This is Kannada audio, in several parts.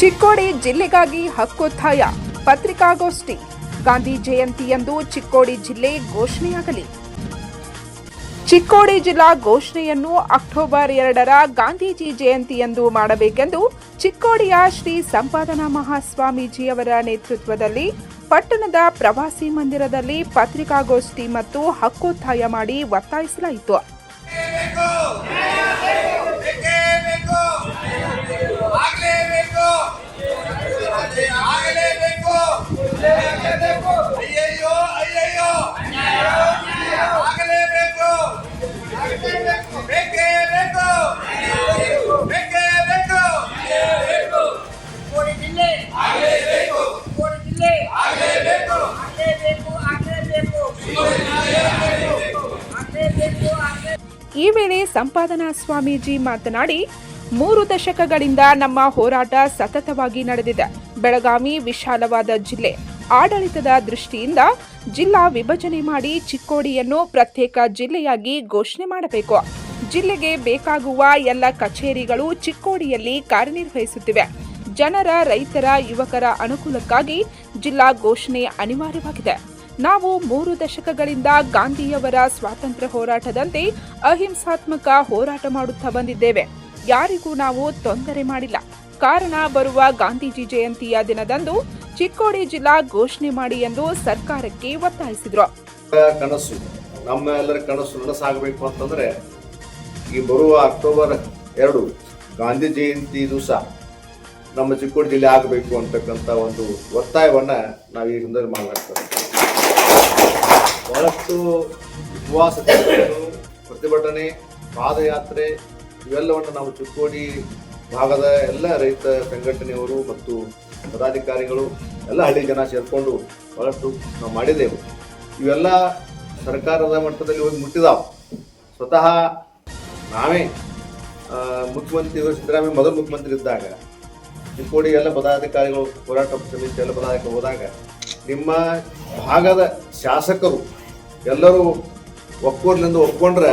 ಚಿಕ್ಕೋಡಿ ಜಿಲ್ಲೆಗಾಗಿ ಹಕ್ಕೊತ್ತಾಯ ಪತ್ರಿಕಾಗೋಷ್ಠಿ. ಗಾಂಧಿ ಜಯಂತಿಯಂದು ಚಿಕ್ಕೋಡಿ ಜಿಲ್ಲೆ ಘೋಷಣೆಯಾಗಲಿ. ಚಿಕ್ಕೋಡಿ ಜಿಲ್ಲಾ ಘೋಷಣೆಯನ್ನು ಅಕ್ಟೋಬರ್ ಎರಡರ ಗಾಂಧೀಜಿ ಜಯಂತಿಯಂದು ಮಾಡಬೇಕೆಂದು ಚಿಕ್ಕೋಡಿಯ ಶ್ರೀ ಸಂಪಾದನಾ ಮಹಾಸ್ವಾಮೀಜಿಯವರ ನೇತೃತ್ವದಲ್ಲಿ ಪಟ್ಟಣದ ಪ್ರವಾಸಿ ಮಂದಿರದಲ್ಲಿ ಪತ್ರಿಕಾಗೋಷ್ಠಿ ಮತ್ತು ಹಕ್ಕೊತ್ತಾಯ ಮಾಡಿ ಒತ್ತಾಯಿಸಲಾಯಿತು. ಈ ವೇಳೆ ಸಂಪಾದನಾ ಸ್ವಾಮೀಜಿ ಮಾತನಾಡಿ ಮೂರು ದಶಕಗಳಿಂದ ನಮ್ಮ ಹೋರಾಟ ಸತತವಾಗಿ ನಡೆದಿದೆ. ಬೆಳಗಾವಿ ವಿಶಾಲವಾದ ಜಿಲ್ಲೆ. ಆಡಳಿತದ ದೃಷ್ಟಿಯಿಂದ ಜಿಲ್ಲಾ ವಿಭಜನೆ ಮಾಡಿ ಚಿಕ್ಕೋಡಿಯನ್ನು ಪ್ರತ್ಯೇಕ ಜಿಲ್ಲೆಯಾಗಿ ಘೋಷಣೆ ಮಾಡಬೇಕು. ಜಿಲ್ಲೆಗೆ ಬೇಕಾಗುವ ಎಲ್ಲ ಕಚೇರಿಗಳು ಚಿಕ್ಕೋಡಿಯಲ್ಲಿ ಕಾರ್ಯನಿರ್ವಹಿಸುತ್ತಿವೆ. ಜನರ, ರೈತರ, ಯುವಕರ ಅನುಕೂಲಕ್ಕಾಗಿ ಜಿಲ್ಲಾ ಘೋಷಣೆ ಅನಿವಾರ್ಯವಾಗಿದೆ. ನಾವು ಮೂರು ದಶಕಗಳಿಂದ ಗಾಂಧಿಯವರ ಸ್ವಾತಂತ್ರ್ಯ ಹೋರಾಟದಂತೆ ಅಹಿಂಸಾತ್ಮಕ ಹೋರಾಟ ಮಾಡುತ್ತಾ ಬಂದಿದ್ದೇವೆ. ಯಾರಿಗೂ ನಾವು ತೊಂದರೆ ಮಾಡಿಲ್ಲ. ಕಾರಣ ಬರುವ ಗಾಂಧೀಜಿ ಜಯಂತಿಯ ದಿನದಂದು ಚಿಕ್ಕೋಡಿ ಜಿಲ್ಲಾ ಘೋಷಣೆ ಮಾಡಿ ಎಂದು ಸರ್ಕಾರಕ್ಕೆ ಒತ್ತಾಯಿಸಿದ್ರು. ಕನಸು, ನಮ್ಮ ಎಲ್ಲರ ಕನಸು ನನಸಾಗಬೇಕು ಅಂತಂದ್ರೆ ಈ ಬರುವ ಅಕ್ಟೋಬರ್ ಎರಡು ಗಾಂಧಿ ಜಯಂತಿ ದಿವಸ ನಮ್ಮ ಚಿಕ್ಕೋಡಿ ಜಿಲ್ಲೆ ಆಗಬೇಕು ಅಂತಕ್ಕಂಥ ಒಂದು ಒತ್ತಾಯವನ್ನ ನಾವು ಈ ಹಿಂದೆ ಮಾಡಲಾಗ್ತದೆ ಬಹಳಷ್ಟು ಉಪವಾಸ ಪ್ರತಿಭಟನೆ, ಪಾದಯಾತ್ರೆ ಇವೆಲ್ಲವನ್ನು ನಾವು ಚಿಕ್ಕೋಡಿ ಭಾಗದ ಎಲ್ಲ ರೈತ ಸಂಘಟನೆಯವರು ಮತ್ತು ಪದಾಧಿಕಾರಿಗಳು ಎಲ್ಲ ಹಳ್ಳಿ ಜನ ಸೇರಿಕೊಂಡು ಬಹಳಷ್ಟು ನಾವು ಮಾಡಿದ್ದೇವೆ. ಇವೆಲ್ಲ ಸರ್ಕಾರದ ಮಟ್ಟದಲ್ಲಿ ಹೋಗಿ ಮುಟ್ಟಿದಾವೆ. ಸ್ವತಃ ನಾವೇ ಮುಖ್ಯಮಂತ್ರಿ ಸಿದ್ದರಾಮಯ್ಯ ಮೊದಲು ಮುಖ್ಯಮಂತ್ರಿ ಇದ್ದಾಗ, ಚಿಕ್ಕೋಡಿ ಎಲ್ಲ ಪದಾಧಿಕಾರಿಗಳು ಹೋರಾಟ ಸಮಿತಿ ಎಲ್ಲ ಪದಾಧಿಕಾರಿ ಹೋದಾಗ, ನಿಮ್ಮ ಭಾಗದ ಶಾಸಕರು ಎಲ್ಲರೂ ಒಕ್ಕೋರ್ಲಿಂದ ಒಪ್ಕೊಂಡ್ರೆ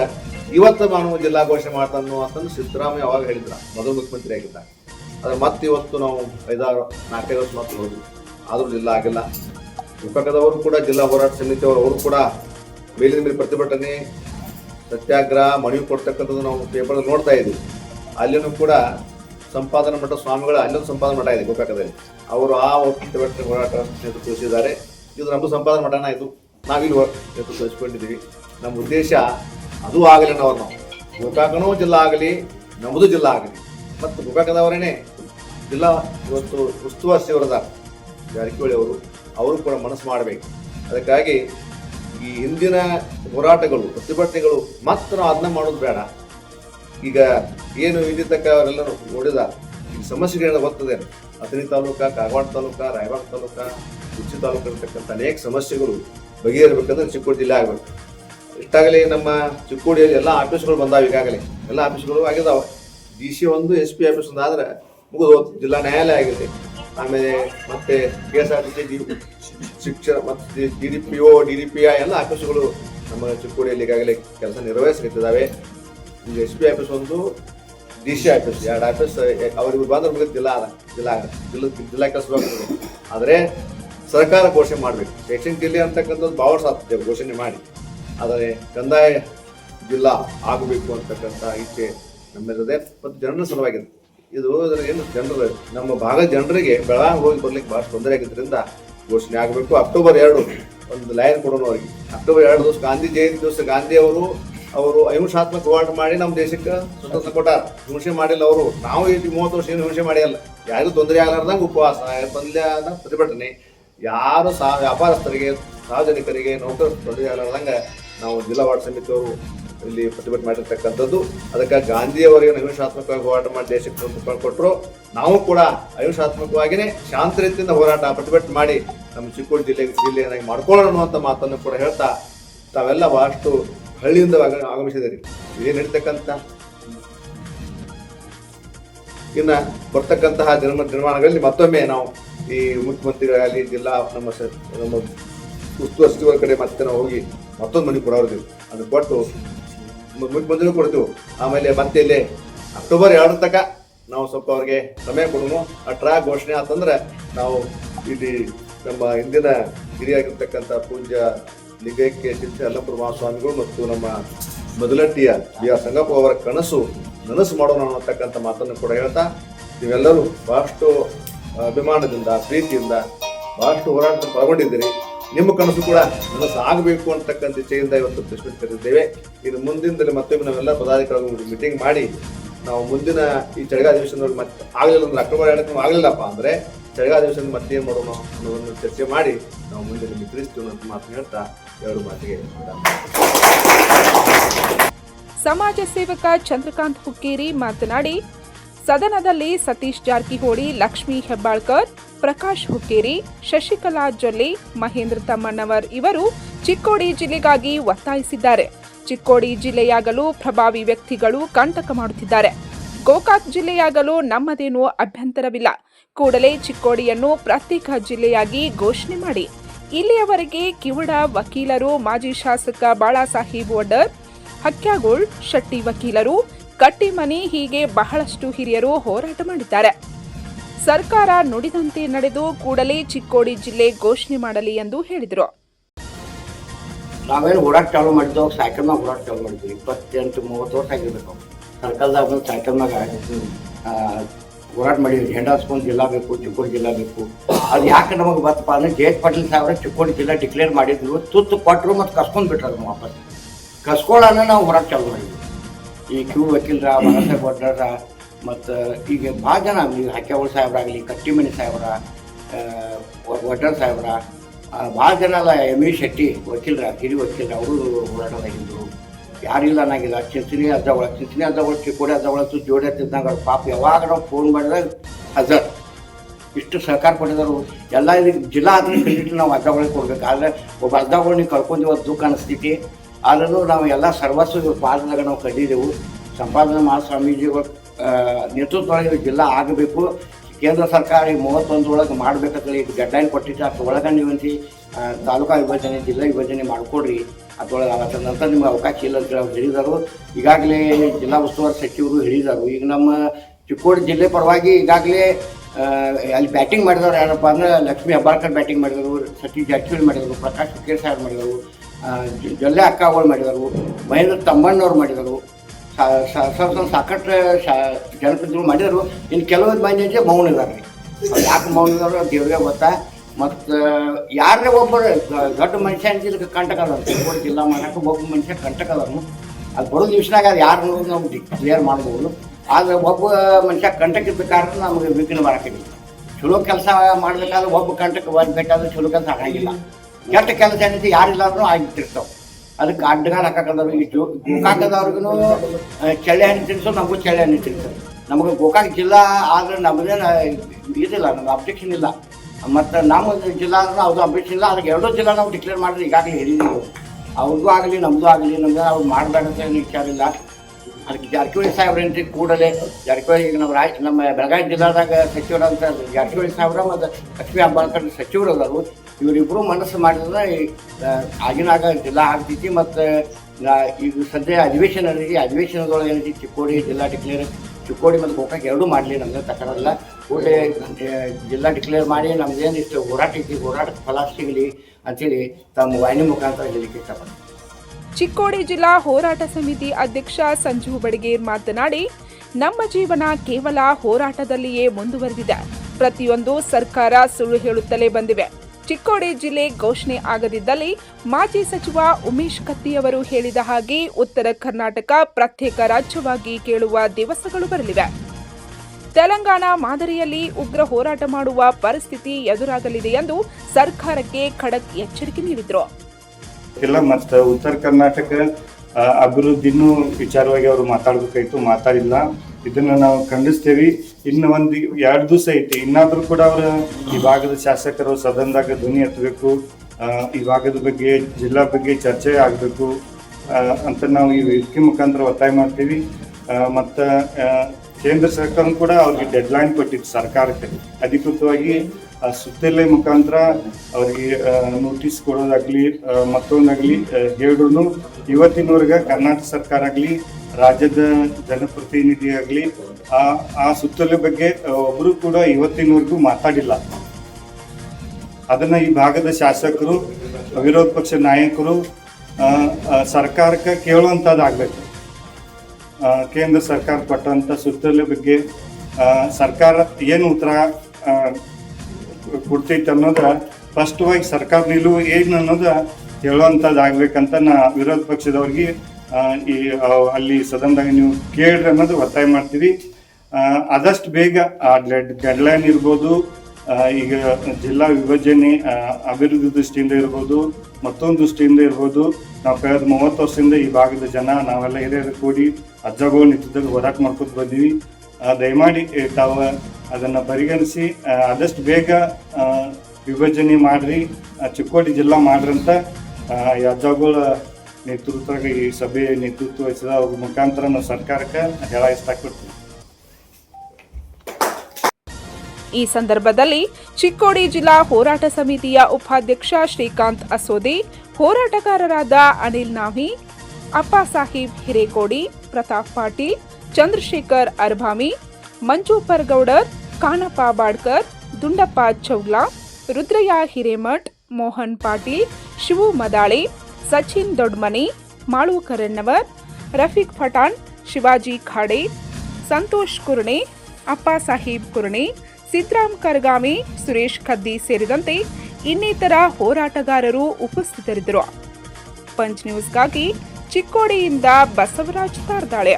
ಇವತ್ತು ನಾನು ಜಿಲ್ಲಾ ಘೋಷಣೆ ಮಾಡ್ತಾನೋ ಅಂತಂದು ಸಿದ್ದರಾಮಯ್ಯ ಅವಾಗ ಹೇಳಿದ್ರ. ಮೊದಲು ಮುಖ್ಯಮಂತ್ರಿ ಆಗಿದ್ದ. ಆದ್ರೆ ಮತ್ತೆ ಇವತ್ತು ನಾವು ಐದಾರು ನಾಲ್ಕೈದು ವರ್ಷ ಮತ್ತೆ ಹೋದ್ವಿ. ಆದರೂ ಜಿಲ್ಲಾ ಆಗಿಲ್ಲ. ವಿಪಕ್ಷದವರು ಕೂಡ ಜಿಲ್ಲಾ ಹೋರಾಟ ಸಮಿತಿಯವರು ಅವರು ಕೂಡ ಮೇಲಿನ ಮೇಲೆ ಪ್ರತಿಭಟನೆ, ಸತ್ಯಾಗ್ರಹ, ಮನವಿ ಕೊಡ್ತಕ್ಕಂಥದ್ದು ನಾವು ಪೇಪರ್ ನೋಡ್ತಾ ಇದ್ದೀವಿ. ಅಲ್ಲಿನೂ ಕೂಡ ಸಂಪಾದನಾ ಮಠ ಸ್ವಾಮಿಗಳು ಅಲ್ಲೊಂದು ಸಂಪಾದನಾ ಮಠ ಇದೆ ಗೋಕಾಕದಲ್ಲಿ. ಅವರು ಆ ಪ್ರತಿಭಟನೆ ಹೋರಾಟ ತಿಳಿಸಿದ್ದಾರೆ ಇದು ನಮ್ಮದು ಸಂಪಾದನಾ ಮಠನ ಇದು? ನಾವಿಲ್ಲಿ ತಿಳಿಸ್ಕೊಂಡಿದ್ದೀವಿ ನಮ್ಮ ಉದ್ದೇಶ ಅದು ಆಗಲಿ ನಾವು ನಾವು ಗೋಕಾಕನೂ ಜಿಲ್ಲಾ ಆಗಲಿ, ನಮ್ಮದು ಜಿಲ್ಲಾ ಆಗಲಿ. ಮತ್ತು ಗೋಕಾಕದವರೇನೆ ಜಿಲ್ಲಾ ಇವತ್ತು ಉಸ್ತುವಾರಿ ಸಚಿವರದ ಜಾರಕಿಹೊಳಿ ಅವರು ಅವರು ಕೂಡ ಮನಸ್ಸು ಮಾಡಬೇಕು. ಅದಕ್ಕಾಗಿ ಈ ಹಿಂದಿನ ಹೋರಾಟಗಳು, ಪ್ರತಿಭಟನೆಗಳು ಮಾತ್ರ ಅದನ್ನ ಮಾಡೋದು ಬೇಡ. ಈಗ ಏನು ಇಲ್ಲಿ ಅವರೆಲ್ಲರೂ ನೋಡಿದ ಈ ಸಮಸ್ಯೆಗಳೆಲ್ಲ ಬರ್ತದೆ ಅಥಣಿ ತಾಲೂಕ ಕಾಗವಾಡ ತಾಲೂಕ, ರಾಯಬಾಗ ತಾಲೂಕ ಕುಚ್ಚಿ ತಾಲೂಕು ಅನೇಕ ಸಮಸ್ಯೆಗಳು ಬಗೆಹರಿಬೇಕಂದ್ರೆ ಚಿಕ್ಕೋಡಿ ಜಿಲ್ಲೆ ಆಗಬೇಕು. ಇಷ್ಟಾಗಲೇ ನಮ್ಮ ಚಿಕ್ಕೋಡಿಯಲ್ಲಿ ಎಲ್ಲ ಆಫೀಸ್ಗಳು ಬಂದಾವ ಈಗಾಗಲೇ. ಎಲ್ಲ ಆಫೀಸ್ಗಳು ಆಗಿದಾವೆ. ಡಿ ಸಿ ಒಂದು ಎಸ್ ಪಿ ಆಫೀಸ್ ಒಂದು ಆದ್ರೆ ಮುಗಿದು. ಜಿಲ್ಲಾ ನ್ಯಾಯಾಲಯ ಆಗಿದೆ. ಆಮೇಲೆ ಮತ್ತೆ K S R T C ಶಿಕ್ಷಣ ಮತ್ತು D D P O D D P I ಎಲ್ಲ ಆಫೀಸ್ಗಳು ನಮ್ಮ ಚಿಕ್ಕೋಡಿಯಲ್ಲಿ ಈಗಾಗಲೇ ಕೆಲಸ ನಿರ್ವಹಿಸಲಿದ್ದಾವೆ ಈಗ ಎಸ್ ಪಿ ಆಫೀಸ್ ಒಂದು ಡಿ ಸಿ ಆಫೀಸ್ ಎರಡು ಆಫೀಸ್ ಅವ್ರಿಗೆ ಬಂದ್ರೆ ಮುಗಿದ ಜಿಲ್ಲಾ ಅದ ಜಿಲ್ಲಾ ಜಿಲ್ಲಾ ಜಿಲ್ಲಾ ಕೆಲಸ ಆದರೆ ಸರ್ಕಾರ ಘೋಷಣೆ ಮಾಡಬೇಕು. ಶೈಕ್ಷಣಿಕ ಜಿಲ್ಲೆ ಅಂತಕ್ಕಂಥದ್ದು ಭಾಳ ಸಾಧ್ಯ ಘೋಷಣೆ ಮಾಡಿ. ಆದರೆ ಕಂದಾಯ ಜಿಲ್ಲಾ ಆಗಬೇಕು ಅಂತಕ್ಕಂಥ ಇಚ್ಛೆ ನಮ್ಮಿರದೆ ಮತ್ತು ಜನರ ಸಲುವಾಗಿದೆ ಇದು ಏನು ಜನರು, ನಮ್ಮ ಭಾಗ ಜನರಿಗೆ ಬೆಳಗಾವಿ ಹೋಗಿ ಬರ್ಲಿಕ್ಕೆ ಭಾಳ ತೊಂದರೆ ಆಗಿದ್ದರಿಂದ ಘೋಷಣೆ ಆಗಬೇಕು. ಅಕ್ಟೋಬರ್ ಎರಡು, ಒಂದು ಲಯನ್ ಕೊಡೋಣ ಅವರಿಗೆ. ಅಕ್ಟೋಬರ್ ಎರಡು ದಿವಸ ಗಾಂಧಿ ಜಯಂತಿ ದಿವಸ ಗಾಂಧಿ ಅವರು ಅವರು ಅಹಿಂಸಾತ್ಮಕ ಹೋರಾಟ ಮಾಡಿ ನಮ್ಮ ದೇಶಕ್ಕೆ ಸ್ವತಂತ್ರ ಕೊಟ್ಟಾರ. ಹಿಂಸೆ ಮಾಡಿಲ್ಲ ಅವರು. ನಾವು ಈ ಮೂವತ್ತು ವರ್ಷ ಏನು ಹಿಂಸೆ ಮಾಡಿಲ್ಲ. ಯಾರಿಗೂ ತೊಂದರೆ ಆಗಲಾರ್ದಂಗೆ ಉಪವಾಸ ಆದ ಪ್ರತಿಭಟನೆ. ಯಾರು ಸಾ ವ್ಯಾಪಾರಸ್ಥರಿಗೆ, ಸಾರ್ವಜನಿಕರಿಗೆ ನೌಕರ ತೊಂದರೆ ಆಗಲಾರ್ದಂಗೆ ನಾವು ಜಿಲ್ಲಾ ವಾರ್ಡ್ ಸಮಿತಿಯವರು ಇಲ್ಲಿ ಪ್ರತಿಭಟನೆ ಮಾಡಿರ್ತಕ್ಕಂಥದ್ದು. ಅದಕ್ಕೆ ಗಾಂಧಿಯವರಿಗೆ ಅಹಿಂಸಾತ್ಮಕವಾಗಿ ಹೋರಾಟ ಮಾಡಿ ದೇಶಕ್ಕೆ ಸ್ವತಂತ್ರ ಕೊಟ್ಟರು ನಾವು ಕೂಡ ಅಹಿಂಸಾತ್ಮಕವಾಗಿಯೇ ಶಾಂತ ರೀತಿಯಿಂದ ಹೋರಾಟ ಪ್ರತಿಭಟನೆ ಮಾಡಿ ನಮ್ಮ ಚಿಕ್ಕೋಡಿ ಜಿಲ್ಲೆ, ಜಿಲ್ಲೆಯನ್ನಾಗಿ ಮಾಡ್ಕೊಳ್ಳೋಣ ಅನ್ನುವಂಥ ಮಾತನ್ನು ಕೂಡ ಹೇಳ್ತಾ ತಾವೆಲ್ಲ ಬಹಳಷ್ಟು ಹಳ್ಳಿಯಿಂದ ಆಗ- ಆಗಮಿಸಿದಿರಿ ಏನು ನಡೀತಕ್ಕಂಥ ಇನ್ನು ಬರ್ತಕ್ಕಂತಹ ನಿರ್ಮ ನಿರ್ಮಾಣಗಳಲ್ಲಿ ಮತ್ತೊಮ್ಮೆ ನಾವು ಈ ಮುಖ್ಯಮಂತ್ರಿಗಳಾಗಲಿ, ಜಿಲ್ಲಾ ನಮ್ಮ ನಮ್ಮ ಉಸ್ತುವಾರಿ ಕಡೆ ಮತ್ತೆ ನಾವು ಹೋಗಿ ಮತ್ತೊಂದು ಮನೆ ಕೊಡೋರ್ತೀವಿ ಅದು ಕೊಟ್ಟು ಮು- ಮುಖ್ಯಮಂತ್ರಿಗಳು ಕೊಡ್ತೀವಿ. ಆಮೇಲೆ ಮತ್ತೆ ಇಲ್ಲಿ ಅಕ್ಟೋಬರ್ ಎರಡರ ತನಕ ನಾವು ಸ್ವಲ್ಪ ಅವ್ರಿಗೆ ಸಮಯ ಕೊಡೋಣ. ಆ ಟ್ರ್ಯಾಕ್ ಘೋಷಣೆ ಆತಂದ್ರೆ ನಾವು ಇಲ್ಲಿ ನಮ್ಮ ಹಿಂದಿನ ಹಿರಿಯಾಗಿರ್ತಕ್ಕಂಥ ಪೂಜ್ಯ ಲಿಂಗೈಕ್ಯ ಚಿಂತೆ ಅಲ್ಲಪುರ ಮಹಾಸ್ವಾಮಿಗಳು ಮತ್ತು ನಮ್ಮ ಮೊದಲಟ್ಟಿಯ ಬಿ ಆರ್ ಸಂಗಪ್ಪ ಅವರ ಕನಸು ನನಸು ಮಾಡೋಣ ಅನ್ನತಕ್ಕಂಥ ಮಾತನ್ನು ಕೂಡ ಹೇಳ್ತಾ, ನೀವೆಲ್ಲರೂ ಬಹಳಷ್ಟು ಅಭಿಮಾನದಿಂದ, ಪ್ರೀತಿಯಿಂದ ಬಹಳಷ್ಟು ಹೋರಾಟ ಪಾಲ್ಗೊಂಡಿದ್ದೀರಿ. ನಿಮ್ಮ ಕನಸು ಕೂಡ ನನಸು ಆಗಬೇಕು ಅಂತಕ್ಕಂಥ ಇಚ್ಛೆಯಿಂದ ಇವತ್ತು ಪ್ರಶ್ನೆ ಕರೆದಿದ್ದೇವೆ ಇದು ಮುಂದಿನದಲ್ಲಿ ಮತ್ತೊಮ್ಮೆ ನಾವೆಲ್ಲ ಪದಾಧಿಕಾರಿಗಳು ಮೀಟಿಂಗ್ ಮಾಡಿ, ನಾವು ಮುಂದಿನ ಈ ಚಳಿಗಾಲ ಅಧಿವೇಶನದಲ್ಲಿ ಮತ್ತೆ ಆಗಲಿಲ್ಲ ಅಂದ್ರೆ ಅಕ್ಟೋಬರ್ ಎರಡಕ್ಕೆ ಆಗಲಿಲ್ಲಪ್ಪ ಅಂದ್ರೆ ಚಳಿಗಾಲ ಅಧಿವೇಶನ ಮತ್ತೆ ಏನು ಮಾಡೋಣ ಅನ್ನೋದನ್ನು ಚರ್ಚೆ ಮಾಡಿ, ನಾವು ಮುಂದಿನ ನಿಮಗೆ ತಿಳಿಸ್ತೀವಿ ಅಂತ ಮಾತು ಹೇಳ್ತಾ ಎರಡು ಮಾತಿಗೆ ಸಮಾಜ ಸೇವಕ ಚಂದ್ರಕಾಂತ್ ಹುಕ್ಕೇರಿ ಮಾತನಾಡಿ, ಸದನದಲ್ಲಿ ಸತೀಶ್ ಜಾರಕಿಹೊಳಿ, ಲಕ್ಷ್ಮೀ ಹೆಬ್ಬಾಳ್ಕರ್ ಪ್ರಕಾಶ್ ಹುಕ್ಕೇರಿ, ಶಶಿಕಲಾ ಜೊಲ್ಲೆ, ಮಹೇಂದ್ರ ತಮ್ಮಣ್ಣವರ್ ಇವರು ಚಿಕ್ಕೋಡಿ ಜಿಲ್ಲೆಗಾಗಿ ಒತ್ತಾಯಿಸಿದ್ದಾರೆ. ಚಿಕ್ಕೋಡಿ ಜಿಲ್ಲೆಯಾಗಲು ಪ್ರಭಾವಿ ವ್ಯಕ್ತಿಗಳು ಕಂಟಕ ಮಾಡುತ್ತಿದ್ದಾರೆ. ಗೋಕಾಕ್ ಜಿಲ್ಲೆಯಾಗಲು ನಮ್ಮದೇನೂ ಅಭ್ಯಂತರವಿಲ್ಲ. ಕೂಡಲೇ ಚಿಕ್ಕೋಡಿಯನ್ನು ಪ್ರತ್ಯೇಕ ಜಿಲ್ಲೆಯಾಗಿ ಘೋಷಣೆ ಮಾಡಿ. ಇಲ್ಲಿಯವರೆಗೆ ಕಿವುಡ ವಕೀಲರು, ಮಾಜಿ ಶಾಸಕ ಬಾಳಾಸಾಹೇಬ್ ಒಡ್ಡರ್ ಹಕ್ಯಾಗೋಳ್ ಶೆಟ್ಟಿ ವಕೀಲರು ಕಟ್ಟಿಮನಿ ಹೀಗೆ ಬಹಳಷ್ಟು ಹಿರಿಯರು ಹೋರಾಟ ಮಾಡಿದ್ದಾರೆ. ಸರ್ಕಾರ ನುಡಿದಂತೆ ನಡೆದು ಕೂಡಲೇ ಚಿಕ್ಕೋಡಿ ಜಿಲ್ಲೆ ಘೋಷಣೆ ಮಾಡಲಿ ಎಂದು ಹೇಳಿದರು. ನಾವೇನು ಓಡಾಟ ಚಾಲು ಸೈಕಲ್ ಮ್ಯಾಗ ಓಡಾಟ ಚಾಲು ಮಾಡಿದ್ವಿ. ಇಪ್ಪತ್ತೆಂಟು ಮೂವತ್ತು ವರ್ಷ ಆಗಿರ್ಬೇಕು. ಸರ್ಕಲ್ದಾಗ ಬಂದು ಸೈಕಲ್ ಮ್ಯಾಗ ಆ, ಓಡಾಟ ಮಾಡಿದ್ವಿ. ಹೆಂಡ ಹಚ್ಕೊಂಡು ಜಿಲ್ಲಾ ಬೇಕು ಚಿಕ್ಕೋಡಿ ಜಿಲ್ಲಾ ಬೇಕು. ಅದು ಯಾಕೆ ನಮಗೆ ಬರ್ತಪ್ಪ ಅಂದ್ರೆ ಜೆ ಎಚ್ ಪಾಟೀಲ್ ಸಾಹೇಬ್ರೆ ಚಿಕ್ಕೋಡಿ ಜಿಲ್ಲಾ ಡಿಕ್ಲೇರ್ ಮಾಡಿದ್ರು. ತುತ್ತು ಕೊಟ್ಟರು ಮತ್ತು ಕಸ್ಕೊಂಡು ಬಿಟ್ರು ಅದನ್ನು ವಾಪಸ್. ಕಸ್ಕೊಳ್ಳೋಣ ನಾವು ಹೋರಾಟ ಚಾಲು ಮಾಡಿದ್ವಿ. ಈ ಕ್ಯೂ ವಕೀಲರ ಮನಸ್ಸೆ ವಡ್ಡರ ಮತ್ತು ಈಗ ಭಾಳ ಜನ ಈಗ ಹಕ್ಯಾವಳ ಸಾಹೇಬ್ರಾಗಲಿ ಕಟ್ಟಿಮಣಿ ಸಾಹೇಬ್ರ ವಡ್ಡರ್ ಸಾಹೇಬ್ರ ಭಾಳ ಜನ ಅಲ್ಲ ಎಂ ಇ ಶೆಟ್ಟಿ ವಕೀಲರ ಹಿರಿಯ ವಕೀಲರ ಅವರು ಹೋರಾಟದಾಗಿದ್ದರು ಯಾರಿಲ್ಲ ಅನ್ನಂಗಿಲ್ಲ. ಒಳಗೆ ಅಜ್ಜಗಳ ಅಜ್ಜ ಒಳಗೆ ಚಿಕ್ಕೋಡಿ ಅಜ್ಜಗಳಂತೂ ಜೋಡಿ ಹತ್ತಿದ್ದಂಗೆ ಅವ್ರ ಪಾಪ ಯಾವಾಗ ನಾವು ಫೋನ್ ಮಾಡಿದಾಗ ಹಜರ್. ಇಷ್ಟು ಸಹಕಾರ ಪಡೆದರು ಎಲ್ಲ ಇದಕ್ಕೆ ಜಿಲ್ಲಾ ಆದ್ರೆ ಕ್ರೆಡಿಟ್ ನಾವು ಅಜ್ಜಗಳಿಗೆ ಕೊಡ್ಬೇಕು. ಆದರೆ ಒಬ್ಬ ಅಜ್ಜಗಳು ನೀವು ಕಳ್ಕೊಂಡು ಇವತ್ತು ದುಃಖ ಅನಿಸ್ತೈತಿ. ಆದ್ರೂ ನಾವು ಎಲ್ಲ ಸರ್ವಸ್ವ ಇವ್ರ ನಾವು ಕಂಡಿದ್ದೆವು ಸಂಪಾದನೆ ಮಾಡಿ ಆ, ನೇತೃತ್ವದೊಳಗೆ ಜಿಲ್ಲಾ ಆಗಬೇಕು. ಕೇಂದ್ರ ಸರ್ಕಾರ ಈ ಮೂವತ್ತೊಂದರೊಳಗೆ ಮಾಡ್ಬೇಕಂತೇಳಿ ಇದು ಡೆಡ್ಲೈನ್ ಕೊಟ್ಟಿದ್ದು ಅದ್ರೊಳಗೆ ನೀವಂತಿ ಆ, ತಾಲೂಕಾ ವಿಭಜನೆ ಜಿಲ್ಲಾ ವಿಭಜನೆ ಮಾಡಿಕೊಡ್ರಿ. ಅದ್ರೊಳಗೆ ಅದ್ರ ನಂತರ ನಿಮ್ಗೆ ಅವಕಾಶ ಇಲ್ಲ ಅಂತ ಅವ್ರು ಹೇಳಿದರು. ಈಗಾಗಲೇ ಜಿಲ್ಲಾ ಉಸ್ತುವಾರಿ ಸಚಿವರು ಹೇಳಿದರು. ಈಗ ನಮ್ಮ ಚಿಕ್ಕೋಡಿ ಜಿಲ್ಲೆ ಪರವಾಗಿ ಈಗಾಗಲೇ ಅಲ್ಲಿ ಬ್ಯಾಟಿಂಗ್ ಮಾಡಿದವರು ಯಾರಪ್ಪ ಅಂದ್ರೆ ಲಕ್ಷ್ಮೀ ಹೆಬ್ಬಾಳ್ಕರ್ ಬ್ಯಾಟಿಂಗ್ ಮಾಡಿದರು ಸತೀಶ್ ಜಾರಕಿಹೊಳಿ ಮಾಡಿದರು ಪ್ರಕಾಶ್ ಹುಕ್ಕೇರಿ ಸಾಹೇಬ್ ಮಾಡಿದರು ಜೊಲ್ಲೆ ಅಕ್ಕಗಳು ಮಾಡಿದರು ಮಹೇಂದ್ರ ತಮ್ಮಣ್ಣವ್ರು ಮಾಡಿದರು. ಸ್ವಲ್ಪ ಸಾಕಷ್ಟು ಶಾ ಜನಪ್ರತಿನಿಧಿಗಳು ಮಾಡಿದರು. ಇನ್ನು ಕೆಲವೊಂದು ಮಂದಿ ಅಂದ್ರೆ ಮೌನ ಇದಾರೆ ಅವ್ರು ಯಾಕೆ ಮೌನ ಇದ್ದಾರೆ ದೇವ್ರಿಗೆ ಗೊತ್ತಾ. ಮತ್ತು ಯಾರೇ ಒಬ್ಬರು ದೊಡ್ಡ ಮನುಷ್ಯ ಅಂತ ಇದಕ್ಕೆ ಕಂಟಕ ಅದ ಚಿಕ್ಕೋಡಿ ಜಿಲ್ಲಾ ಮಾಡಕ್ಕೆ ಒಬ್ಬ ಮನುಷ್ಯ ಕಂಟಕ ಅದು ಬರೋ ದಿವ್ಸನಾಗ ಅದು ಯಾರು ಅನ್ನೋದು ನಾವು ಕ್ಲಿಯರ್ ಮಾಡ್ಬೋದು. ಆದರೆ ಒಬ್ಬ ಮನುಷ್ಯ ಕಂಟಕ ಇದ್ದ ಕಾರಣ ನಮಗೆ ವಿಘ್ನ ಬರಕಿಲ್ಲ ಚಲೋ ಕೆಲಸ ಮಾಡಬೇಕಾದ್ರೆ ಒಬ್ಬ ಕಂಟಕ ಬರಬೇಕಾದ್ರೆ ಚಲೋ ಕೆಲಸ ಆಗಂಗಿಲ್ಲ. ಕೆಟ್ಟ ಕೆಲಸ ಏನಿದೆ ಯಾರಿಲ್ಲಾದ್ರೂ ಆಗಿರ್ತಾವೆ ಅದಕ್ಕೆ ಅಡ್ಡಗಾಲ ಹಾಕಕ್ಕದವ್ರು ಇಟ್ಟು ಗೋಕಾಕದವ್ರಿಗೂ ಚಳ್ಳೆ ಹಣ್ಣು ತಿನ್ಸೋ, ನಮಗೂ ಚಳ್ಳೆ ಹಣ್ಣು ತಿನ್ಸೋ. ನಮಗೆ ಗೋಕಾಕ್ ಜಿಲ್ಲಾ ಆದ್ರೆ ನಮ್ಮದೇನು ಇದಿಲ್ಲ ನಮ್ಗೆ ಅಬ್ಜೆಕ್ಷನ್ ಇಲ್ಲ. ಮತ್ತು ನಮ್ಮ ಜಿಲ್ಲಾ ಅಂದ್ರೆ ಅದು ಅಬ್ಜೆಕ್ಷನ್ ಇಲ್ಲ. ಅದಕ್ಕೆ ಎರಡೂ ಜಿಲ್ಲಾ ನಾವು ಡಿಕ್ಲೇರ್ ಮಾಡಿದ್ರೆ ಈಗಾಗಲೇ ಹೇಳಿದ್ದೀವಿ ಅವ್ರಿಗೂ ಆಗಲಿ ನಮ್ಮದು ಆಗಲಿ, ನಮ್ಗೆ ಅವ್ರು ಮಾಡಬೇಕಂತ ಏನು ವಿಚಾರ ಇಲ್ಲ. ಅದಕ್ಕೆ ಜಾರಕಿಹೊಳಿ ಸಾಹೇಬ್ರೇನ್ರಿ ಕೂಡಲೇ, ಜಾರಕಿಹೊಳಿ ಈಗ ನಮ್ಮ ರಾಜ್ ನಮ್ಮ ಬೆಳಗಾವಿ ಜಿಲ್ಲಾದಾಗ ಸಚಿವರಂತ ಜಾರಕಿಹೊಳಿ ಸಾಹೇಬ್ರ ಮತ್ತು ಲಕ್ಷ್ಮೀ ಅಂತ ಸಚಿವರು ಅದಾರು. ಇವರಿಬ್ಬರು ಮನಸ್ಸು ಮಾಡಿದ್ರೆ ಆಗಿನಾಗ ಜಿಲ್ಲಾ ಆಗ್ತೈತಿ ಮತ್ತು ಈಗ ಸದ್ಯ ಅಧಿವೇಶನ ನಡೀತಿ ಅಧಿವೇಶನದೊಳಗೆ ಏನೈತಿ ಚಿಕ್ಕೋಡಿ ಜಿಲ್ಲಾ ಡಿಕ್ಲೇರ್ ಚಿಕ್ಕೋಡಿ ಮತ್ತು ಗೋಕಾಕ್ ಎರಡೂ ಮಾಡಲಿ ನಮಗೆ ತಕರಲ್ಲ. ಕೂಡಲೇ ಜಿಲ್ಲಾ ಡಿಕ್ಲೇರ್ ಮಾಡಿ ನಮ್ದೇನು ಇಷ್ಟು ಹೋರಾಟ ಐತಿ ಹೋರಾಟಕ್ಕೆ ಫಲ ಸಿಗಲಿ ಅಂತೇಳಿ ತಮ್ಮ ವಾಹಿನಿ ಮುಖಾಂತರ ಹೇಳಲಿಕ್ಕೆ ಇಷ್ಟಪಡ್ತೀನಿ ಚಿಕ್ಕೋಡಿ ಜಿಲ್ಲಾ ಹೋರಾಟ ಸಮಿತಿ ಅಧ್ಯಕ್ಷ ಸಂಜು ಬಡಗೇರ್ ಮಾತನಾಡಿ, ನಮ್ಮ ಜೀವನ ಕೇವಲ ಹೋರಾಟದಲ್ಲಿಯೇ ಮುಂದುವರೆದಿದೆ. ಪ್ರತಿಯೊಂದು ಸರ್ಕಾರ ಸುಳ್ಳು ಹೇಳುತ್ತಲೇ ಬಂದಿವೆ. ಚಿಕ್ಕೋಡಿ ಜಿಲ್ಲೆ ಘೋಷಣೆ ಆಗದಿದ್ದಲ್ಲಿ ಮಾಜಿ ಸಚಿವ ಉಮೇಶ್ ಕತ್ತಿ ಅವರು ಹೇಳಿದ ಹಾಗೆ ಉತ್ತರ ಕರ್ನಾಟಕ ಪ್ರತ್ಯೇಕ ರಾಜ್ಯವಾಗಿ ಕೇಳುವ ದಿವಸಗಳು ಬರಲಿವೆ. ತೆಲಂಗಾಣ ಮಾದರಿಯಲ್ಲಿ ಉಗ್ರ ಹೋರಾಟ ಮಾಡುವ ಪರಿಸ್ಥಿತಿ ಎದುರಾಗಲಿದೆ ಎಂದು ಸರ್ಕಾರಕ್ಕೆ ಖಡಕ್ ಎಚ್ಚರಿಕೆ ನೀಡಿದರು. ಉತ್ತರ ಕರ್ನಾಟಕ ಅಭಿವೃದ್ಧಿನೂ ವಿಚಾರವಾಗಿ ಅವರು ಮಾತಾಡಬೇಕಾಯಿತು, ಮಾತಾಡಿಲ್ಲ. ಇದನ್ನು ನಾವು ಖಂಡಿಸ್ತೇವೆ. ಇನ್ನು ಒಂದು ಎರಡು ದಿವಸ ಐತಿ. ಇನ್ನಾದ್ರೂ ಕೂಡ ಅವರ ಈ ಭಾಗದ ಶಾಸಕರು ಸದನದಾಗ ಧ್ವನಿ ಎತ್ತಬೇಕು. ಈ ಭಾಗದ ಬಗ್ಗೆ, ಜಿಲ್ಲಾ ಬಗ್ಗೆ ಚರ್ಚೆ ಆಗಬೇಕು. ಅಂತ ನಾವು ಈ ವೇದಿಕೆ ಮುಖಾಂತರ ಒತ್ತಾಯ ಮಾಡ್ತೀವಿ. ಮತ್ತು ಕೇಂದ್ರ ಸರ್ಕಾರ ಕೂಡ ಅವ್ರಿಗೆ ಡೆಡ್ಲೈನ್ ಕೊಟ್ಟಿತ್ತು ಸರ್ಕಾರಕ್ಕೆ. ಅಧಿಕೃತವಾಗಿ ಸುತ್ತೋಲೆ ಮುಖಾಂತರ ಅವರಿಗೆ ನೋಟಿಸ್ ಕೊಡೋದಾಗ್ಲಿ ಮತ್ತೊಂದಾಗಲಿ ಮತ್ತೊಂದಾಗ್ಲಿ ಹೇಳಿದ್ರು ಇವತ್ತಿನವರೆಗೆ ಕರ್ನಾಟಕ ಸರ್ಕಾರ ಆಗಲಿ ರಾಜ್ಯದ ಜನಪ್ರತಿನಿಧಿಯಾಗಲಿ ಆ ಆ ಸುತ್ತಲೂ ಬಗ್ಗೆ ಒಬ್ಬರು ಕೂಡ ಇವತ್ತಿನವರೆಗೂ ಮಾತಾಡಿಲ್ಲ. ಅದನ್ನು ಈ ಭಾಗದ ಶಾಸಕರು, ವಿರೋಧ ಪಕ್ಷ ನಾಯಕರು ಸರ್ಕಾರಕ್ಕೆ ಕೇಳುವಂಥದ್ದಾಗಬೇಕು ಕೇಂದ್ರ ಸರ್ಕಾರ ಕೊಟ್ಟಂಥ ಸುತ್ತಲೆ ಬಗ್ಗೆ ಸರ್ಕಾರ ಏನು ಉತ್ತರ ಕೊಡ್ತೈತೆ ಅನ್ನೋದ್ರ ಸ್ಪಷ್ಟವಾಗಿ ಸರ್ಕಾರ ನಿಲುವು ಏನು ಅನ್ನೋದು ಹೇಳುವಂಥದ್ದಾಗಬೇಕಂತ ನಾ ವಿರೋಧ ಪಕ್ಷದವ್ರಿಗೆ ಈ ಅಲ್ಲಿ ಸದನದಾಗ ನೀವು ಕೇಳ್ರಿ ಅನ್ನೋದು ಒತ್ತಾಯ ಮಾಡ್ತೀವಿ ಆದಷ್ಟು ಬೇಗ ಆ ಡೆಡ್ಲೈನ್ ಇರ್ಬೋದು ಈಗ ಜಿಲ್ಲಾ ವಿಭಜನೆ ಅಭಿವೃದ್ಧಿ ದೃಷ್ಟಿಯಿಂದ ಇರ್ಬೋದು, ಮತ್ತೊಂದು ದೃಷ್ಟಿಯಿಂದ ಇರ್ಬೋದು, ನಾವು ಕಳೆದ ಮೂವತ್ತು ವರ್ಷದಿಂದ ಈ ಭಾಗದ ಜನ, ನಾವೆಲ್ಲ ಹಿರಿಯರು ಕೂಡಿ ಅಜ್ಜಗಳು ನಿಂತಿದ್ದಾಗ ಹೋರಾಟ ಮಾಡ್ಕೊತ ಬಂದೀವಿ. ದಯಮಾಡಿ ತಾವು ಅದನ್ನು ಪರಿಗಣಿಸಿ ಆದಷ್ಟು ಬೇಗ ವಿಭಜನೆ ಮಾಡಿರಿ ಚಿಕ್ಕೋಟಿ ಜಿಲ್ಲಾ ಮಾಡ್ರಿ ಅಂತ ಈ ಅಜ್ಜಗಳ ನೇತೃತ್ವ ಈ ಸಭೆ ನೇತೃತ್ವ ವಹಿಸಿದ ಅವ್ರ ಮುಖಾಂತರ ನಾವು ಸರ್ಕಾರಕ್ಕೆ ಹೇಳ ಇಷ್ಟಪಡ್ತೀವಿ ಈ ಸಂದರ್ಭದಲ್ಲಿ ಚಿಕ್ಕೋಡಿ ಜಿಲ್ಲಾ ಹೋರಾಟ ಸಮಿತಿಯ ಉಪಾಧ್ಯಕ್ಷ ಶ್ರೀಕಾಂತ್ ಅಸೋದಿ, ಹೋರಾಟಗಾರರಾದ ಅನಿಲ್ ನಾಹಿ ಅಪ್ಪ ಸಾಹಿಬ್ ಹಿರೇಕೋಡಿ, ಪ್ರತಾಪ್ ಪಾಟೀಲ್, ಚಂದ್ರಶೇಖರ್ ಅರ್ಭಾಮಿ ಮಂಜು ಪರ್ಗೌಡರ್, ಕಾನಪ್ಪ ಬಾಡ್ಕರ್, ದುಂಡಪ್ಪ ಚೌಗ್ಲಾ ರುದ್ರಯ್ಯ ಹಿರೇಮಠ್, ಮೋಹನ್ ಪಾಟೀಲ್, ಶಿವು ಮದಾಳೆ ಸಚಿನ್ ದೊಡ್ಮನಿ, ಮಾಳು ಕರನ್ನವರ್, ರಫೀಕ್ ಪಠಾಣ್, ಶಿವಾಜಿ ಖಾಡೆ, ಸಂತೋಷ್ ಕುರ್ಣೆ, ಅಪ್ಪ ಸಾಹೇಬ್ ಕುರ್ಣೆ, ಸಿದ್ರಾಮ್ ಕರ್ಗಾಮಿ, ಸುರೇಶ್ ಖದ್ದಿ ಸೇರಿದಂತೆ ಇನ್ನಿತರ ಹೋರಾಟಗಾರರು ಉಪಸ್ಥಿತರಿದ್ದರು. ಪಂಚ್ ನ್ಯೂಸ್ಗಾಗಿ ಚಿಕ್ಕೋಡಿಯಿಂದ ಬಸವರಾಜ್ ತಾರ್ದಾಳೆ.